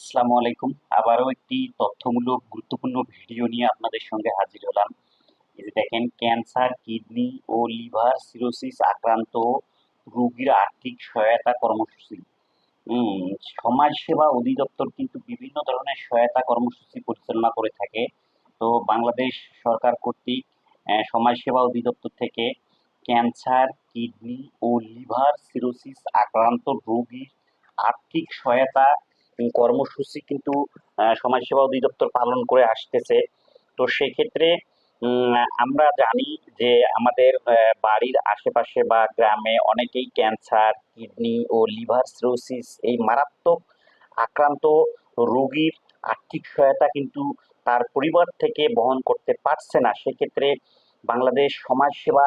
আসসালামু আলাইকুম। আবারও একটি তথ্যমূলক, গুরুত্বপূর্ণ ভিডিও নিয়ে আপনাদের সঙ্গে হাজির হলাম। এই যে দেখেন, ক্যান্সার, কিডনি ও লিভার সিরোসিস আক্রান্ত রোগীর আর্থিক সহায়তা কর্মসূচি। সমাজসেবা অধিদপ্তর কিন্তু বিভিন্ন ধরনের সহায়তা কর্মসূচি পরিচালনা করে থাকে। তো বাংলাদেশ সরকার কর্তৃক সমাজসেবা অধিদপ্তর থেকে ক্যান্সার, কিডনি ও লিভার সিরোসিস আক্রান্ত রোগীর আর্থিক সহায়তা কর্মসূচি কিন্তু সমাজসেবা অধিদপ্তর পালন করে আসতেছে। তো সেক্ষেত্রে আমরা জানি যে আমাদের বাড়ির আশেপাশে বা গ্রামে অনেকেই ক্যান্সার, কিডনি ও লিভার সিরোসিস এই মারাত্মক আক্রান্ত রোগীর আর্থিক সহায়তা কিন্তু তার পরিবার থেকে বহন করতে পারছে না। সেক্ষেত্রে বাংলাদেশ সমাজসেবা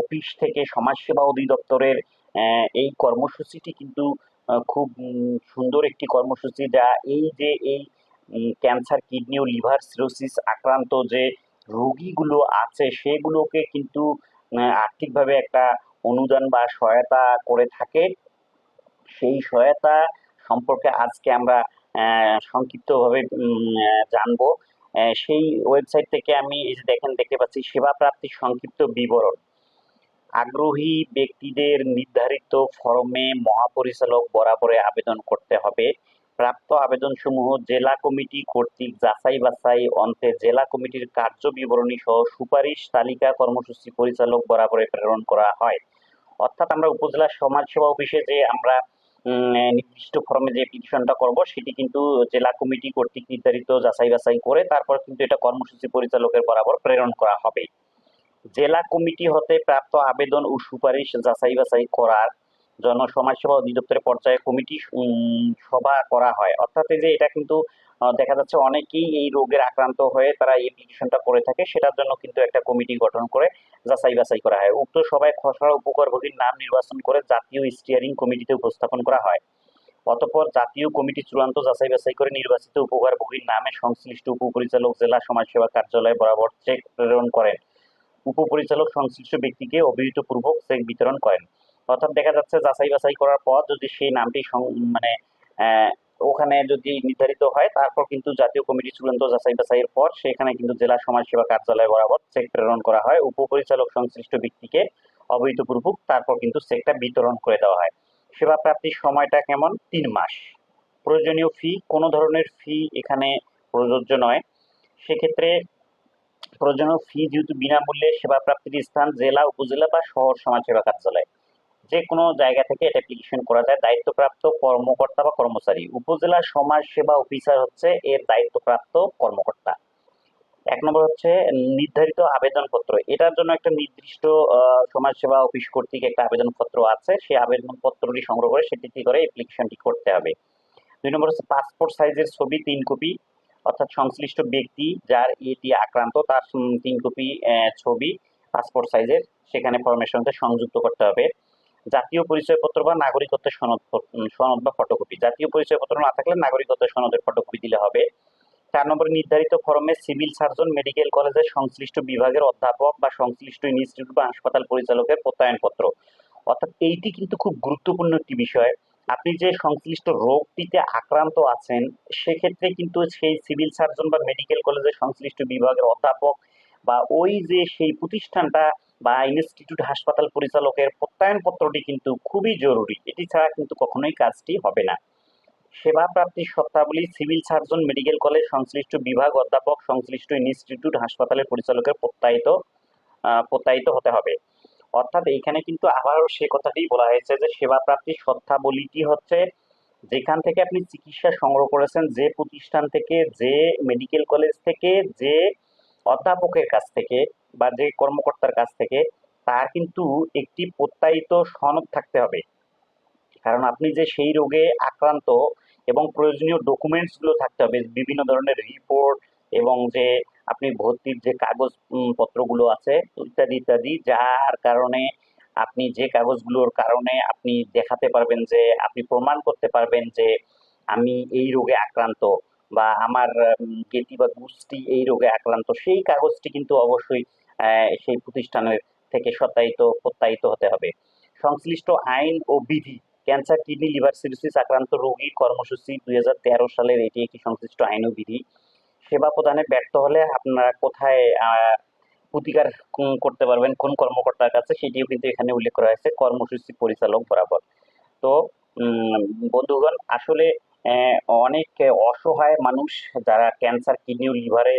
অফিস থেকে সমাজসেবা অধিদপ্তরের এই কর্মসূচিটি কিন্তু খুব সুন্দর একটি কর্মসূচি যা এই যে এই ক্যান্সার কিডনি ও লিভার সিরোসিস আক্রান্ত যে রোগীগুলো আছে, সেগুলোকে কিন্তু আর্থিকভাবে একটা অনুদান বা সহায়তা করে থাকে। সেই সহায়তা সম্পর্কে আজকে আমরা সংক্ষিপ্তভাবে জানব। সেই ওয়েবসাইট থেকে আমি দেখেন, দেখতে পাচ্ছি, সেবা প্রাপ্তির সংক্ষিপ্ত বিবরণ। আগ্রহী ব্যক্তিদের নির্ধারিত ফরমে মহাপরিচালক বরাবরে আবেদন করতে হবে। প্রাপ্ত আবেদনসমূহ জেলা কমিটি কর্তৃক যাচাই বাছাই অন্তে জেলা কমিটির কার্য বিবরণী সহ সুপারিশ তালিকা কর্মসূচি পরিচালক বরাবরে প্রেরণ করা হয়। অর্থাৎ আমরা উপজেলা সমাজসেবা অফিসে যে আমরা নির্দিষ্ট ফর্মে যে পিটিশনটা করব, সেটি কিন্তু জেলা কমিটি কর্তৃক নির্ধারিত যাচাই বাছাই করে তারপর কিন্তু এটা কর্মসূচি পরিচালকের বরাবর প্রেরণ করা হবে। জেলা কমিটি হতে প্রাপ্ত আবেদন ও সুপারিশ যাচাই বাছাই করার জন্য সমাজসেবা অধিদপ্তরের পর্যায়ে কমিটি সভা করা হয়। অর্থাৎ যে এটা কিন্তু দেখা যাচ্ছে অনেকেই এই রোগের আক্রান্ত হয়ে তারা এই পিটিশনটা করে থাকে, সেটার জন্য কিন্তু একটা কমিটি গঠন করে যাচাই বাছাই করা হয়। উক্ত সভায় খসড়া উপকারভোগীর নাম নির্বাচন করে জাতীয় স্টিয়ারিং কমিটিতে উপস্থাপন করা হয়। অতঃপর জাতীয় কমিটি চূড়ান্ত যাচাই বাছাই করে নির্বাচিত উপকারভোগীর নামে সংশ্লিষ্ট উপপরিচালক জেলা সমাজসেবা কার্যালয় বরাবর চেক প্রেরণ করেন। উপপরিচালক সংশ্লিষ্ট ব্যক্তিকে অভিহিতপূর্বক চেক বিতরণ করেন। অর্থাৎ দেখা যাচ্ছে যাচাই বাছাই করার পর যদি সেই নামটি মানে ওখানে যদি নির্ধারিত হয়, তারপর কিন্তু জাতীয় কমিটি চূড়ান্ত যাচাই বাছাইয়ের পর সেখানে কিন্তু জেলা সমাজসেবা কার্যালয় বরাবর চেক প্রেরণ করা হয়। উপপরিচালক সংশ্লিষ্ট ব্যক্তিকে অবহিতপূর্বক তারপর কিন্তু চেকটা বিতরণ করে দেওয়া হয়। সেবা প্রাপ্তির সময়টা কেমন? তিন মাস। প্রয়োজনীয় ফি কোনো ধরনের ফি এখানে প্রযোজ্য নয়। সেক্ষেত্রে প্রয়োজনীয় ফি যেহেতু বিনামূল্যে সেবা প্রাপ্তির স্থান জেলা, উপজেলা বা শহর সমাজসেবা কার্যালয়। যে কোনো জায়গা থেকে এটা অ্যাপ্লিকেশন করা যায়। দায়িত্বপ্রাপ্ত কর্মকর্তা বা কর্মচারী। উপজেলা সমাজ সেবা অফিসার হচ্ছে এর দায়িত্বপ্রাপ্ত কর্মকর্তা। এক নম্বর হচ্ছে নির্ধারিত আবেদনপত্র। এটার জন্য একটা নির্দিষ্ট সমাজসেবা অফিস কর্তৃক একটা আবেদনপত্র আছে। সেই আবেদনপত্রটি সংগ্রহ করে সেটি কি করে অ্যাপ্লিকেশনটি করতে হবে। দুই নম্বর হচ্ছে পাসপোর্ট সাইজের ছবি তিন কপি অর্থাৎ সংশ্লিষ্ট ব্যক্তি যার এটি আক্রান্ত, তার তিন কপি ছবি পাসপোর্ট সাইজের সেখানে ফর্মের সঙ্গে সংযুক্ত করতে হবে। জাতীয় পরিচয়পত্র বা নাগরিকত্বের সনদ সনদ বা ফটোকপি জাতীয় পরিচয়পত্র না থাকলে নাগরিকত্বের সনদের ফটোকপি দিলে হবে। চার নম্বরে নির্ধারিত ফর্মে সিভিল সার্জন মেডিকেল কলেজের সংশ্লিষ্ট বিভাগের অধ্যাপক বা সংশ্লিষ্ট ইনস্টিটিউট বা হাসপাতাল পরিচালকের প্রত্যয়নপত্র। অর্থাৎ এইটি কিন্তু খুব গুরুত্বপূর্ণ একটি বিষয়। আপনি যে সংশ্লিষ্ট রোগটিতে আক্রান্ত আছেন, সেক্ষেত্রে কিন্তু সেই সিভিল সার্জন বা মেডিকেল কলেজের সংশ্লিষ্ট বিভাগের অধ্যাপক বা ওই যে সেই প্রতিষ্ঠানটা বা ইনস্টিটিউট হাসপাতাল পরিচালকের প্রত্যয়নপত্রটি কিন্তু খুবই জরুরি। এটি ছাড়া কিন্তু কখনোই কাজটি হবে না। সেবা প্রাপ্তির শর্তাবলী সিভিল সার্জন, মেডিকেল কলেজ, সংশ্লিষ্ট বিভাগ, অধ্যাপক, সংশ্লিষ্ট ইনস্টিটিউট, হাসপাতালের পরিচালকের প্রত্যায়িত প্রত্যায়িত হতে হবে। অর্থাৎ এইখানে কিন্তু আবারও সে কথাটি বলা হয়েছে যে সেবা প্রাপ্তির শর্তাবলীটি হচ্ছে যেখান থেকে আপনি চিকিৎসা সংগ্রহ করেছেন, যে প্রতিষ্ঠান থেকে, যে মেডিকেল কলেজ থেকে, যে অধ্যাপকের কাছ থেকে বা যে কর্মকর্তার কাছ থেকে, তার কিন্তু একটি প্রত্যায়িত সনদ থাকতে হবে। কারণ আপনি যে সেই রোগে আক্রান্ত এবং প্রয়োজনীয় ডকুমেন্টসগুলো থাকতে হবে, বিভিন্ন ধরনের রিপোর্ট এবং যে আপনি ভর্তির যে কাগজ পত্রগুলো আছে ইত্যাদি ইত্যাদি, যার কারণে আপনি যে কাগজগুলোর কারণে আপনি দেখাতে পারবেন যে, আপনি প্রমাণ করতে পারবেন যে, আমি এই রোগে আক্রান্ত বা আমার জ্ঞাতি বা গোষ্ঠী এই রোগে আক্রান্ত, সেই কাগজটি কিন্তু অবশ্যই সেই প্রতিষ্ঠানের থেকে সত্যায়িত, প্রত্যায়িত হতে হবে। সংশ্লিষ্ট আইন ও বিধি, ক্যান্সার, কিডনি, লিভার সিরোসিস আক্রান্ত রোগী কর্মসূচি দুই হাজার তেরো সালের এটি একটি সংশ্লিষ্ট আইন ও বিধি। সেবা প্রদানে ব্যর্থ হলে আপনারা কোথায় প্রতিকার করতে পারবেন, কোন কর্মকর্তার কাছে, সেটিও কিন্তু এখানে উল্লেখ করা হয়েছে, কর্মসূচি পরিচালক বরাবর। তো বন্ধুগণ, আসলে অনেক অসহায় মানুষ যারা ক্যান্সার, কিডনি, লিভারে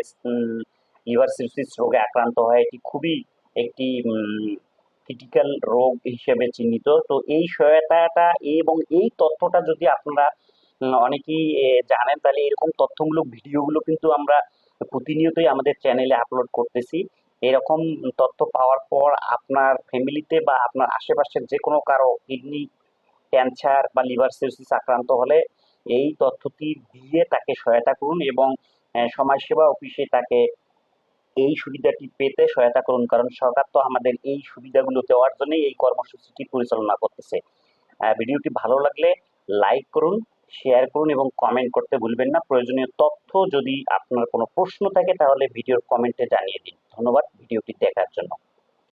লিভার সিরোসিস রোগে আক্রান্ত হয়, এটি খুবই একটি ক্রিটিক্যাল রোগ হিসেবে চিহ্নিত। তো এই সহায়তাটা এবং এই তথ্যটা যদি আপনারা অনেকেই জানেন তাহলে এরকম তথ্যমূলক ভিডিওগুলো কিন্তু আমরা প্রতিনিয়তই আমাদের চ্যানেলে আপলোড করতেছি। এরকম তথ্য পাওয়ার পর আপনার ফ্যামিলিতে বা আপনার আশেপাশের যে কোনো কারও কিডনি ক্যান্সার বা লিভার সিরোসিস আক্রান্ত হলে এই তথ্যটি দিয়ে তাকে সহায়তা করুন এবং সমাজসেবা অফিসে তাকে এই সুবিধাটি পেতে সহায়তা করুন। কারণ সরকার তো আমাদের এই সুবিধাগুলো দেওয়ার জন্যই এই কর্মসূচিটি পরিচালনা করতেছে। ভিডিওটি ভালো লাগলে লাইক করুন শেয়ার করুন এবং কমেন্ট করতে ভুলবেন না। প্রয়োজনীয় তথ্য যদি আপনার কোনো প্রশ্ন থাকে, তাহলে ভিডিওর কমেন্টে জানিয়ে দিন। ধন্যবাদ, ভিডিওটি দেখার জন্য।